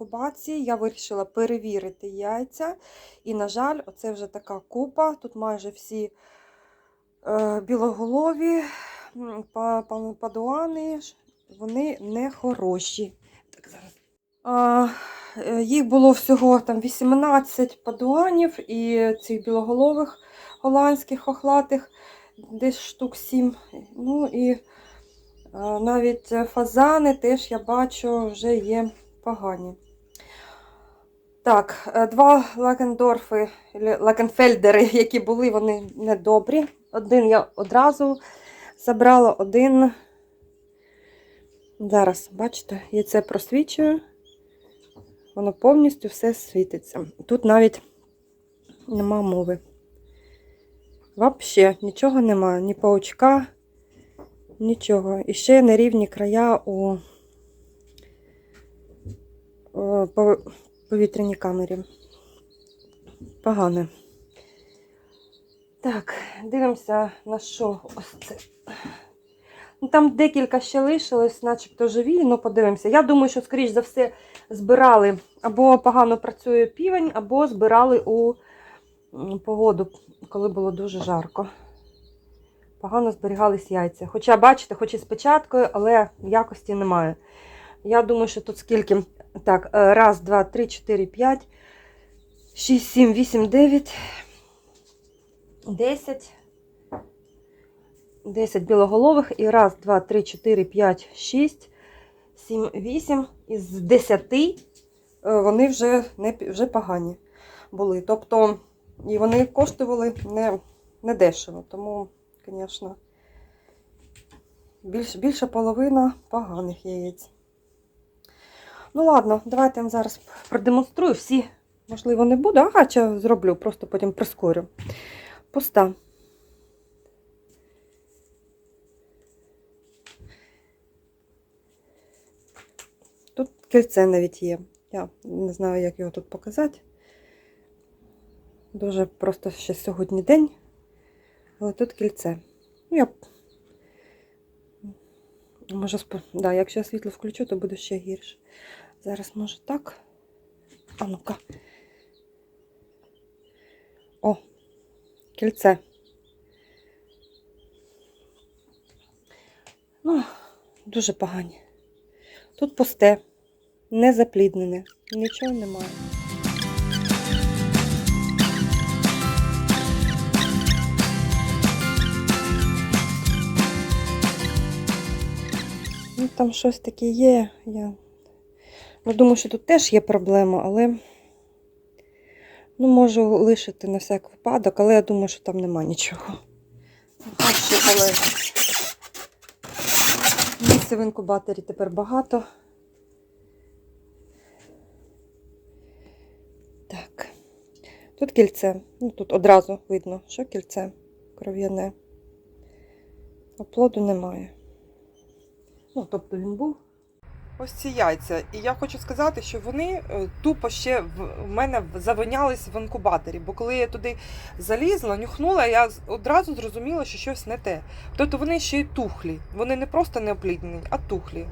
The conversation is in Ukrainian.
інкубації. Я вирішила перевірити яйця. І, на жаль, оце вже така купа. Тут майже всі е, білоголові, падуани, вони не хороші. Так, зараз. А, е, їх було всього там 18 падуанів і цих білоголових голландських охлатих, десь штук 7. Ну і е, навіть фазани теж я бачу вже є погані. Так, е, два лакендорфи, лакенфельдери, які були, вони недобрі. Один я одразу забрала, один. Зараз, бачите, я це просвічую. Воно повністю все світиться. Тут навіть нема мови. Взагалі нічого немає, ні паучка, нічого. І ще нерівні края у по- повітряній камері. Погане. Так, дивимося на що ось це. Ну, Там декілька ще лишилось, начебто живі, ну подивимося. Я думаю, що, скоріш за все, збирали або погано працює півень, або збирали у погоду, коли було дуже жарко. Погано зберігались яйця. Хоча, бачите, хоч і з печаткою, але якості немає. Я думаю, що тут скільки. Так, е, раз, два, три, чотири, п'ять, шість, сім, вісім, дев'ять, десять. 10 білоголових і раз, два, три, чотири, п'ять, шість, сім, вісім. Із 10 е, вони вже, не, вже погані були. Тобто, і вони коштували не, не дешево. Тому, звісно, більш, більша половина поганих яєць. Ну, ладно, давайте я вам зараз продемонструю всі. Можливо, не буду, ага, чи зроблю, просто потім прискорю. Пуста. Тут кільце навіть є. Я не знаю, як його тут показати. Дуже просто ще сьогодні день. Але тут кільце. Ну, я... Може, сп... да, якщо я світло включу, то буде ще гірше. Зараз може так. А ну-ка. О, кільце. Ну, дуже погані. Тут пусте, не запліднене, нічого немає. Ну, там щось таке є. Я ну, думаю, що тут теж є проблема, але ну, можу лишити на всяк випадок, але я думаю, що там нема нічого. Ось ще колеги. Місця в інкубаторі тепер багато. Так. Тут кільце. Ну, тут одразу видно, що кільце кров'яне. Оплоду немає. Ну, тобто він був. Ось ці яйця. І я хочу сказати, що вони е, тупо ще в мене завинялись в інкубаторі. Бо коли я туди залізла, нюхнула, я одразу зрозуміла, що щось не те. Тобто вони ще й тухлі. Вони не просто не опліднені, а тухлі.